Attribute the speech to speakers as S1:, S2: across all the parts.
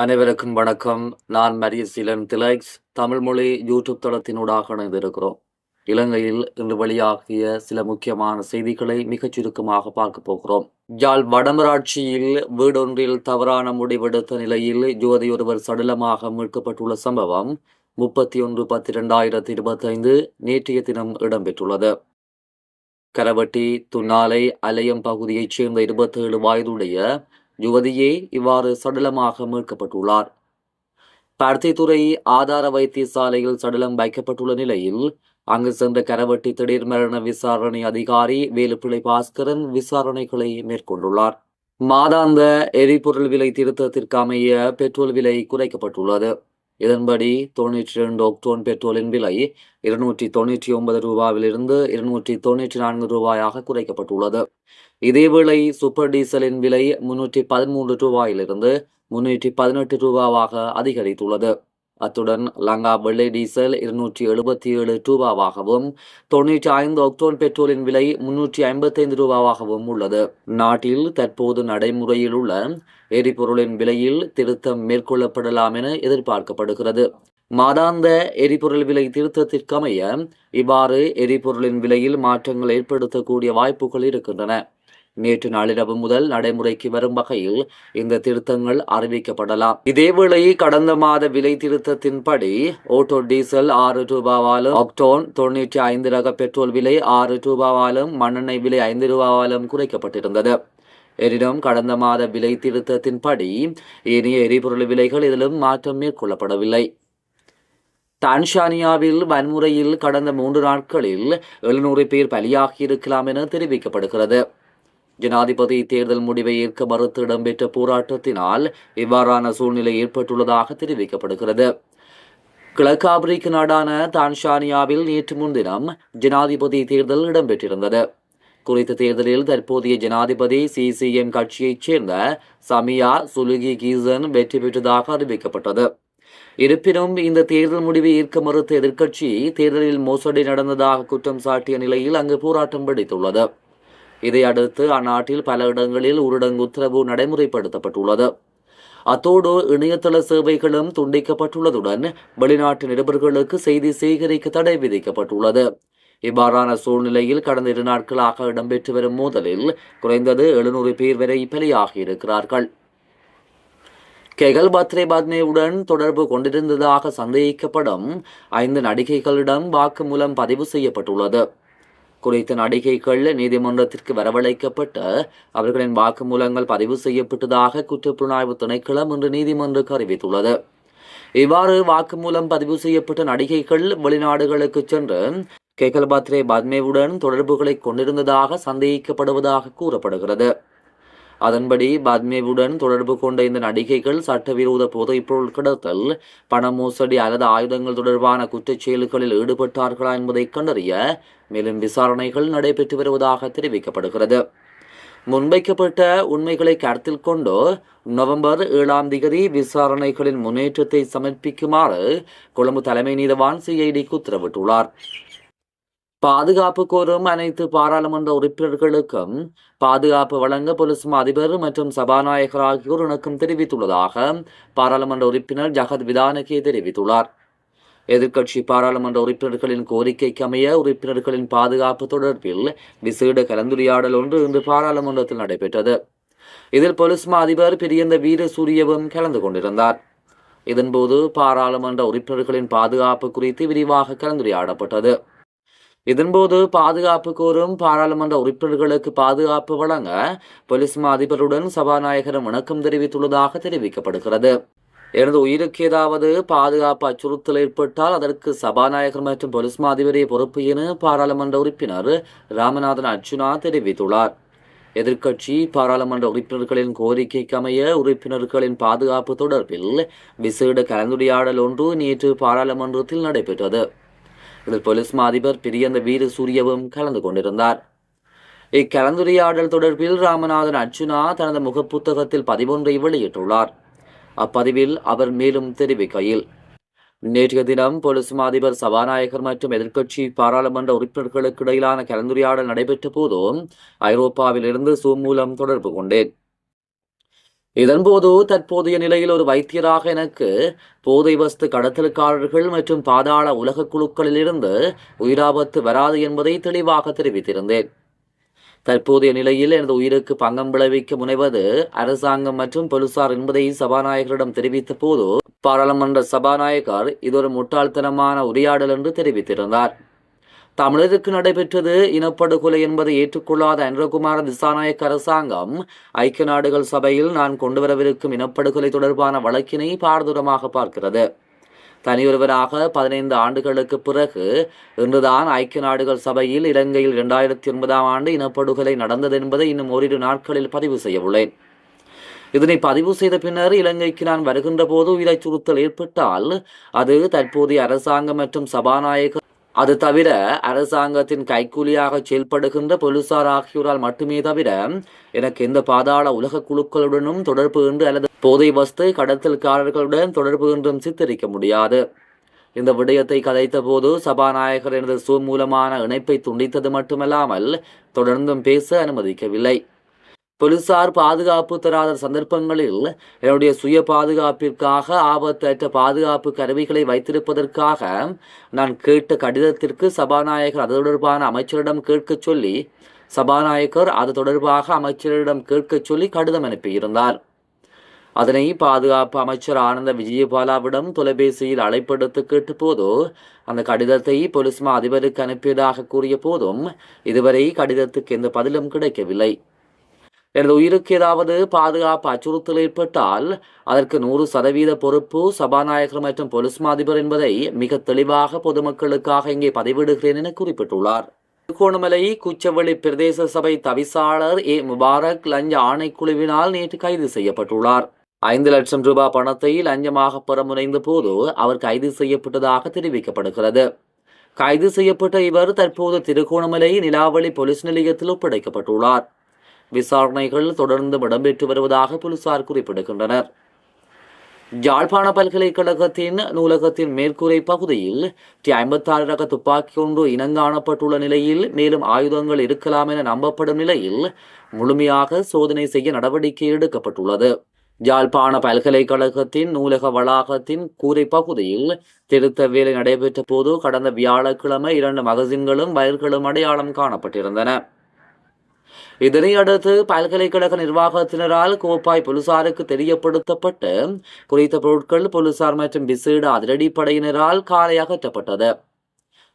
S1: அனைவருக்கும் வணக்கம். நான் மரியசீலன் திலக்ஸ். தமிழ் மொழி யூடியூப் தளத்தினூடாக இணைந்திருக்கிறோம். இலங்கையில் இன்று வெளியாகிய சில முக்கியமான செய்திகளை மிகச் சுருக்கமாக பார்க்க போகிறோம். யாழ் வடமராட்சியில் வீடொன்றில் தவறான முடிவெடுத்த நிலையில் யுவதி ஒருவர் சடலமாக மீட்கப்பட்டுள்ள சம்பவம் முப்பத்தி ஒன்று பத்து இரண்டாயிரத்தி இருபத்தைந்து நேற்றைய தினம் இடம்பெற்றுள்ளது. கரவட்டி துன்னாலை அலையம் பகுதியைச் சேர்ந்த இருபத்தேழு வயதுடைய யுவதியே இவ்வாறு சடலமாக மீட்கப்பட்டுள்ளார். பருத்தித்துறை ஆதார வைத்தியசாலையில் சடலம் வைக்கப்பட்டுள்ள நிலையில் அங்கு சென்ற கரவட்டி திடீர் மரண விசாரணை அதிகாரி வேலுப்பிள்ளை பாஸ்கரன் விசாரணைகளை மேற்கொண்டுள்ளார். மாதாந்த எரிபொருள் விலை திருத்தத்திற்கு அமைய பெட்ரோல் விலை குறைக்கப்பட்டுள்ளது. இதன்படி தொன்னூற்றி இரண்டு ஒக்டோன் பெட்ரோலின் விலை இருநூற்றி தொன்னூற்றி ஒன்பது ரூபாவிலிருந்து இருநூற்றி தொன்னூற்றி நான்கு ரூபாயாக குறைக்கப்பட்டுள்ளது. இதேவேளை சூப்பர் டீசலின் விலை முன்னூற்றி பதிமூன்று ரூபாயிலிருந்து முன்னூற்றி பதினெட்டு ரூபாவாக அதிகரித்துள்ளது. அத்துடன் லங்கா வெள்ளை டீசல் இருநூற்றி எழுபத்தி ஏழு ரூபாவாகவும் தொன்னூற்றி ஐந்து ஒக்டோன் பெட்ரோலின் விலை முன்னூற்றி ஐம்பத்தைந்து ரூபாவாகவும் உள்ளது. நாட்டில் தற்போது நடைமுறையில் உள்ள எரிபொருளின் விலையில் திருத்தம் மேற்கொள்ளப்படலாம் என எதிர்பார்க்கப்படுகிறது. மாதாந்த எரிபொருள் விலை திருத்தத்திற்கமைய இவ்வாறு எரிபொருளின் விலையில் மாற்றங்கள் ஏற்படுத்தக்கூடிய வாய்ப்புகள் இருக்கின்றன. நேற்று நாளிரவு முதல் நடைமுறைக்கு வரும் வகையில் இந்த திருத்தங்கள் அறிவிக்கப்படலாம். இதேவேளை கடந்த மாத விலை திருத்தத்தின்படி ஓட்டோ டீசல் ஆறு ரூபாவாலும் ஆக்டோன் தொன்னூற்றி ஐந்து ரக பெட்ரோல் விலை ஆறு ரூபாவாலும் மண்ணெண்ணெய் விலை ஐந்து ரூபாவாலும் குறைக்கப்பட்டிருந்தது. எனினும் கடந்த மாத விலை திருத்தத்தின்படி இனிய எரிபொருள் விலைகள் இதிலும் மாற்றம் மேற்கொள்ளப்படவில்லை. தான்சானியாவில் வன்முறையில் கடந்த மூன்று நாட்களில் எழுநூறு பேர் பலியாகியிருக்கலாம் என தெரிவிக்கப்படுகிறது. ஜனாதிபதி தேர்தல் முடிவை ஏற்க மறுத்து இடம்பெற்ற போராட்டத்தினால் இவ்வாறான சூழ்நிலை ஏற்பட்டுள்ளதாக தெரிவிக்கப்படுகிறது. கிழக்கு ஆப்பிரிக்க நாடான தான்சானியாவில் நேற்று முன்தினம் ஜனாதிபதி தேர்தல் இடம்பெற்றிருந்தது. குறித்த தேர்தலில் தற்போதைய ஜனாதிபதி சிசிஎம் கட்சியைச் சேர்ந்த சமியா சுலுகி கீசன் வெற்றி பெற்றதாக அறிவிக்கப்பட்டது. இருப்பினும் இந்த தேர்தல் முடிவை ஏற்க மறுத்த எதிர்க்கட்சி தேர்தலில் மோசடி நடந்ததாக குற்றம் சாட்டிய நிலையில் அங்கு போராட்டம் வெடித்துள்ளது. இதையடுத்து அந்நாட்டில் பல இடங்களில் ஊரடங்கு உத்தரவு நடைமுறைப்படுத்தப்பட்டுள்ளது. அத்தோடு இணையதள சேவைகளும் துண்டிக்கப்பட்டுள்ளதுடன் வெளிநாட்டு நிருபர்களுக்கு செய்தி சேகரிக்க தடை விதிக்கப்பட்டுள்ளது. இவ்வாறான சூழ்நிலையில் கடந்த இரு நாட்களாக இடம்பெற்று வரும் மோதலில் குறைந்தது எழுநூறு பேர் வரை பலியாகியிருக்கிறார்கள் கெகல் பத்ரே பத்னேவுடன் தொடர்பு கொண்டிருந்ததாக சந்தேகிக்கப்படும் ஐந்து நடிகைகளிடம் வாக்குமூலம் பதிவு செய்யப்பட்டுள்ளது. குறித்த நடிகைகள் நீதிமன்றத்திற்கு வரவழைக்கப்பட்டு அவர்களின் வாக்குமூலங்கள் பதிவு செய்யப்பட்டதாக குற்றப்புலனாய்வு திணைக்களம் இன்று நீதிமன்றுக்கு அறிவித்துள்ளது. இவ்வாறு வாக்குமூலம் பதிவு செய்யப்பட்ட நடிகைகள் வெளிநாடுகளுக்கு சென்று கேகல்பாத்ரே பத்மேவுடன் தொடர்புகளை கொண்டிருந்ததாக சந்தேகிக்கப்படுவதாக கூறப்படுகிறது. அதன்படி பத்மேவுடன் தொடர்பு கொண்ட இந்த நடிகைகள் சட்டவிரோத போதைப்பொருள் கடத்தல் பண மோசடி அல்லது ஆயுதங்கள் தொடர்பான குற்றச் செயல்களில் ஈடுபட்டார்களா என்பதை கண்டறிய மேலும் விசாரணைகள் நடைபெற்று வருவதாக தெரிவிக்கப்படுகிறது. முன்வைக்கப்பட்ட உண்மைகளை கருத்தில் கொண்டு நவம்பர் ஏழாம் திகதி விசாரணைகளின் முன்னேற்றத்தை சமர்ப்பிக்குமாறு கொழும்பு தலைமை நீதவான் சிஐடிக்கு உத்தரவிட்டுள்ளார். பாதுகாப்பு கோரும் அனைத்து பாராளுமன்ற உறுப்பினர்களுக்கும் பாதுகாப்பு வழங்க போலீஸ் அதிபர் மற்றும் சபாநாயகர் ஆகியோர் இணக்கம் தெரிவித்துள்ளதாக பாராளுமன்ற உறுப்பினர் ஜகத் விதானகே தெரிவித்துள்ளார். எதிர்க்கட்சி பாராளுமன்ற உறுப்பினர்களின் கோரிக்கைக்கு அமைய உறுப்பினர்களின் பாதுகாப்பு தொடர்பில் விசேட கலந்துரையாடல் ஒன்று இன்று பாராளுமன்றத்தில் நடைபெற்றது. இதில் போலீஸ் அதிபர் பிரியந்த வீரசூரியவும் கலந்து கொண்டிருந்தார். இதன்போது பாராளுமன்ற உறுப்பினர்களின் பாதுகாப்பு குறித்து விரிவாக கலந்துரையாடப்பட்டது. இதன்போது பாதுகாப்பு கோரும் பாராளுமன்ற உறுப்பினர்களுக்கு பாதுகாப்பு வழங்க போலீஸ் அதிபருடன் சபாநாயகரும் வணக்கம் தெரிவித்துள்ளதாக தெரிவிக்கப்படுகிறது. எனது உயிருக்கு ஏதாவது பாதுகாப்பு அச்சுறுத்தல் ஏற்பட்டால் அதற்கு சபாநாயகர் மற்றும் பொலிஸ் அதிபரே பொறுப்பு என பாராளுமன்ற உறுப்பினர் ராமநாதன் அர்ச்சுனா தெரிவித்துள்ளார். எதிர்க்கட்சி பாராளுமன்ற உறுப்பினர்களின் கோரிக்கைக்கு அமைய உறுப்பினர்களின் பாதுகாப்பு தொடர்பில் விசேட கலந்துரையாடல் ஒன்று நேற்று பாராளுமன்றத்தில் நடைபெற்றது. இதில் போலீஸ் அதிபர் பிரியந்த வீரசூரியவும் கலந்து கொண்டிருந்தார். இக்கலந்துரையாடல் தொடர்பில் ராமநாதன் அர்ஜுனா தனது முகப்புத்தகத்தில் பதிவொன்றை வெளியிட்டுள்ளார். அப்பதிவில் அவர் மேலும் தெரிவிக்கையில் நேற்றைய தினம் போலீஸ் அதிபர் சபாநாயகர் மற்றும் எதிர்க்கட்சி பாராளுமன்ற உறுப்பினர்களுக்கு இடையிலான கலந்துரையாடல் நடைபெற்ற போதும் ஐரோப்பாவிலிருந்து சூ சூம் மூலம் தொடர்பு கொண்டேன். இதன்போது தற்போதைய நிலையில் ஒரு வைத்தியராக எனக்கு போதை வஸ்து கடத்தலுக்காரர்கள் மற்றும் பாதாள உலக குழுக்களிலிருந்து உயிராபத்து வராது என்பதை தெளிவாக தெரிவித்திருந்தேன். தற்போதைய நிலையில் எனது உயிருக்கு பங்கம் விளைவிக்க முனைவது அரசாங்கம் மற்றும் போலீசார் என்பதை சபாநாயகரிடம் தெரிவித்த போது பாராளுமன்ற சபாநாயகர் இது ஒரு முட்டாள்தனமான உரையாடல் என்று தெரிவித்திருந்தார். தமிழருக்கு நடைபெற்றது இனப்படுகொலை என்பதை ஏற்றுக்கொள்ளாத அன்றகுமார திசாநாயக் அரசாங்கம் ஐக்கிய நாடுகள் சபையில் நான் கொண்டுவரவிருக்கும் இனப்படுகொலை தொடர்பான வழக்கினை பாரதூரமாக பார்க்கிறது. தனியொருவராக பதினைந்து ஆண்டுகளுக்கு பிறகு இன்றுதான் ஐக்கிய நாடுகள் சபையில் இலங்கையில் இரண்டாயிரத்தி ஒன்பதாம் ஆண்டு இனப்படுகொலை நடந்தது என்பதை இன்னும் ஓரிரு நாட்களில் பதிவு செய்யவுள்ளேன் இதனை பதிவு செய்த பின்னர் இலங்கைக்கு நான் வருகின்ற போது உயிரை சுருத்தல் ஏற்பட்டால் அது தற்போதைய அரசாங்கம் மற்றும் சபாநாயகர் அது தவிர அரசாங்கத்தின் கைக்கூலியாக செயல்படுகின்ற போலீசார் ஆகியோரால் மட்டுமே தவிர எனக்கு எந்த பாதாள உலக குழுக்களுடனும் தொடர்பு என்று அல்லது போதை வஸ்து கடத்தல்காரர்களுடன் தொடர்பு என்றும் சித்தரிக்க முடியாது. இந்த விடயத்தை கதைத்த போது சபாநாயகர் எனது சூ மூலமான இணைப்பை துண்டித்தது மட்டுமல்லாமல் தொடர்ந்தும் பேச அனுமதிக்கவில்லை. போலீசார் பாதுகாப்பு தராத சந்தர்ப்பங்களில் என்னுடைய சுய பாதுகாப்பிற்காக ஆபத்தற்ற பாதுகாப்பு கருவிகளை வைத்திருப்பதற்காக நான் கேட்ட கடிதத்திற்கு சபாநாயகர் அது தொடர்பான அமைச்சரிடம் கேட்கச் சொல்லி சபாநாயகர் அது தொடர்பாக அமைச்சரிடம் கேட்கச் சொல்லி கடிதம் அனுப்பியிருந்தார். அதனை பாதுகாப்பு அமைச்சர் ஆனந்த விஜயபாலாவிடம் தொலைபேசியில் அழைப்படுத்து கேட்டபோது அந்த கடிதத்தை போலீஸ் மா அதிபருக்கு அனுப்பியதாக கூறிய போதும் இதுவரை கடிதத்துக்கு எந்த பதிலும் கிடைக்கவில்லை. எனது உயிருக்கு ஏதாவது பாதுகாப்பு அச்சுறுத்தல் ஏற்பட்டால் அதற்கு நூறு சதவீத பொறுப்பு சபாநாயகர் மற்றும் போலீஸ் மாதிபர் என்பதை மிக தெளிவாக பொதுமக்களுக்காக இங்கே பதிவிடுகிறேன் என குறிப்பிட்டுள்ளார். திருகோணமலை குச்சவெளி பிரதேச சபை தவிசாளர் ஏ. முபாரக் லஞ்ச ஆணைக்குழுவினால் நேற்று கைது செய்யப்பட்டுள்ளார். ஐந்து லட்சம் ரூபாய் பணத்தை லஞ்சமாக பெற முனைந்த போது அவர் கைது செய்யப்பட்டதாக தெரிவிக்கப்படுகிறது. கைது செய்யப்பட்ட இவர் தற்போது திருகோணமலை நிலாவளி போலீஸ் நிலையத்தில் ஒப்படைக்கப்பட்டுள்ளார். விசாரணைகள் தொடர்ந்து இடம்பெற்று வருவதாக போலீசார் குறிப்பிடுகின்றனர். யாழ்ப்பாண பல்கலைக்கழகத்தின் நூலகத்தின் மேற்கூரை பகுதியில் டி ஐம்பத்தாறு ரக துப்பாக்கி ஒன்று இனங்காணப்பட்டுள்ள நிலையில் மேலும் ஆயுதங்கள் இருக்கலாம் என நம்பப்படும் நிலையில் முழுமையாக சோதனை செய்ய நடவடிக்கை எடுக்கப்பட்டுள்ளது. யாழ்ப்பாண பல்கலைக்கழகத்தின் நூலக வளாகத்தின் கூரை பகுதியில் திருத்த வேலை நடைபெற்ற போது கடந்த வியாழக்கிழமை இரண்டு மகசின்களும் வயல்களும் அடையாளம் காணப்பட்டிருந்தன. இதனை அடுத்து பல்கலைக்கழக நிர்வாகத்தினரால் கோப்பாய் போலீசாருக்கு தெரியப்படுத்தப்பட்டு குறித்த பொருட்கள் போலீசார் மற்றும் விசேட அதிரடிப்படையினரால் காலை அகற்றப்பட்டது.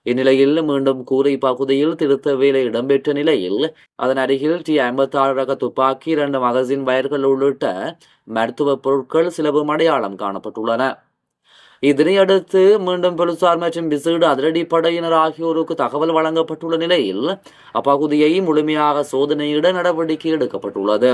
S1: இந்நிலையில் மீண்டும் கூரை பகுதியில் திருத்த வேலை இடம்பெற்ற நிலையில் அதன் அருகில் டி ஐம்பத்தி ஆறு ரக துப்பாக்கி இரண்டு மகசின் வயர்கள் உள்ளிட்ட மருத்துவ பொருட்கள் சிலவும் அடையாளம் காணப்பட்டுள்ளன. இதனையடுத்து மீண்டும் போலீசார் மற்றும் விசேட அதிரடிப்படையினர் ஆகியோருக்கு தகவல் வழங்கப்பட்டுள்ள நிலையில் அப்பகுதியை முழுமையாக சோதனையிட நடவடிக்கை எடுக்கப்பட்டுள்ளது.